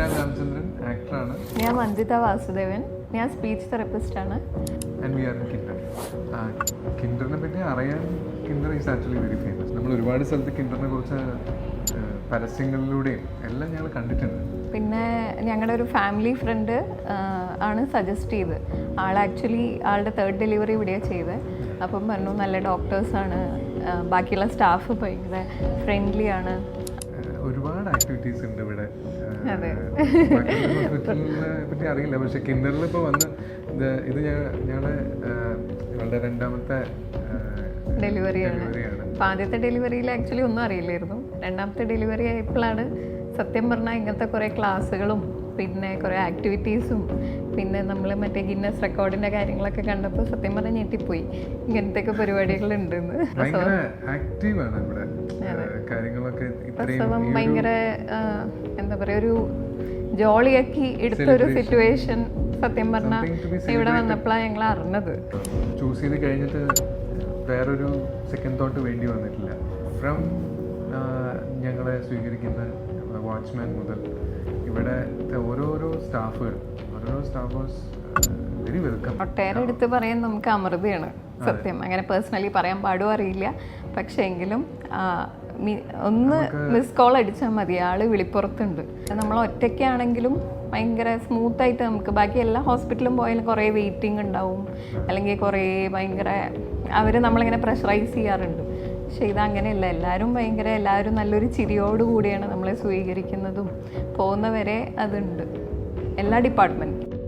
ശ്രീരാം രാമചന്ദ്രൻ ആക്ടറാണ് ഞാൻ മഞ്ജിത വാസുദേവൻ. ഞാൻ സ്പീച്ച് തെറപ്പിസ്റ്റ് ആണ്. ആൻഡ് വി ആർ കിൻഡർ കിൻഡറിനെ പറ്റി അറിയാൻ Kinder is actually very famous നമ്മൾ ഒരുപാട് സ്ഥലത്ത് കിൻഡറിനെ കുറിച്ച് പരസ്യങ്ങളിലൂടെയും എല്ലാം ഞങ്ങൾ കണ്ടിട്ടുണ്ട്. പിന്നെ ഞങ്ങളുടെ ഒരു ഫാമിലി ഫ്രണ്ട് ആണ് സജസ്റ്റ് ചെയ്ത്. ആൾ ആക്ച്വലി ആളുടെ തേർഡ് ഡെലിവറി ഇവിടെയാണ് ചെയ്തത് അപ്പം പറഞ്ഞു നല്ല ഡോക്ടേഴ്സാണ് ബാക്കിയുള്ള സ്റ്റാഫ് ഭയങ്കര ഫ്രണ്ട്ലി ആണ്. ആ, ഒരുപാട് ആക്ടിവിറ്റീസ് ഉണ്ട് ഇവിടെ. ഹോസ്പിറ്റലിനെ പറ്റി അറിയില്ല. പക്ഷെ കിന്നറിൽ ഇപ്പോൾ വന്ന് ഇത് ഞങ്ങളുടെ ഞങ്ങളുടെ രണ്ടാമത്തെ ഡെലിവറിയാണ് ആദ്യത്തെ ഡെലിവറിയിൽ ആക്ച്വലി ഒന്നും അറിയില്ലായിരുന്നു. രണ്ടാമത്തെ ഡെലിവറി ആയപ്പോഴാണ് സത്യം പറഞ്ഞാൽ ഇങ്ങനത്തെ കുറേ ക്ലാസ്സുകളും പിന്നെ കുറേ ആക്ടിവിറ്റീസും പിന്നെ നമ്മൾ മറ്റേ ഗിന്നസ് റെക്കോർഡിന്റെ കാര്യങ്ങളൊക്കെ കണ്ടപ്പോൾ സത്യം പറഞ്ഞാൽ ഞെട്ടിപ്പോയി. ഇങ്ങനത്തെയൊക്കെ കാര്യങ്ങളൊക്കെ ഇത്രയും പ്രസവം ഭയങ്കര എന്താ പറയുക ഒരു ജോളിയാക്കി എടുത്ത ഒരു സിറ്റുവേഷൻ സത്യം പറഞ്ഞാൽ ഇവിടെ വന്നപ്പോഴാണ് ഞങ്ങൾ അറിഞ്ഞത്. ചൂസ് ചെയ്ത് കഴിഞ്ഞിട്ട് വേറൊരു സെക്കൻഡ് തോട്ട് വേണ്ടി വന്നിട്ടില്ല. ഫ്രം ഞങ്ങളെ സ്വീകരിക്കുന്ന വാച്ച്മാൻ മുതൽ ഇവിടെ സ്റ്റാഫുകൾ. ഓരോ സ്റ്റാഫേഴ്സ് വെരി വെൽക്കം. ഒട്ടേറെ എടുത്ത് പറയാൻ നമുക്ക് അമൃതയാണ് സത്യം. അങ്ങനെ പേഴ്സണലി പറയാൻ പാടും അറിയില്ല. പക്ഷേ എങ്കിലും ഒന്ന് മിസ് കോൾ അടിച്ചാൽ മതി. ആൾ വിളിപ്പുറത്തുണ്ട്. നമ്മൾ ഒറ്റയ്ക്കാണെങ്കിലും ഭയങ്കര സ്മൂത്തായിട്ട് നമുക്ക് ബാക്കി എല്ലാ ഹോസ്പിറ്റലും പോയാലും കുറേ വെയിറ്റിംഗ് ഉണ്ടാവും. അല്ലെങ്കിൽ കുറേ ഭയങ്കര അവർ നമ്മളിങ്ങനെ പ്രഷറൈസ് ചെയ്യാറുണ്ട്. പക്ഷെ ഇതങ്ങനെയല്ല. എല്ലാവരും ഭയങ്കര എല്ലാവരും നല്ലൊരു ചിരിയോടുകൂടിയാണ് നമ്മളെ സ്വീകരിക്കുന്നതും. പോകുന്നവരെ അതുണ്ട്. എല്ലാ ഡിപ്പാർട്ട്മെന്റും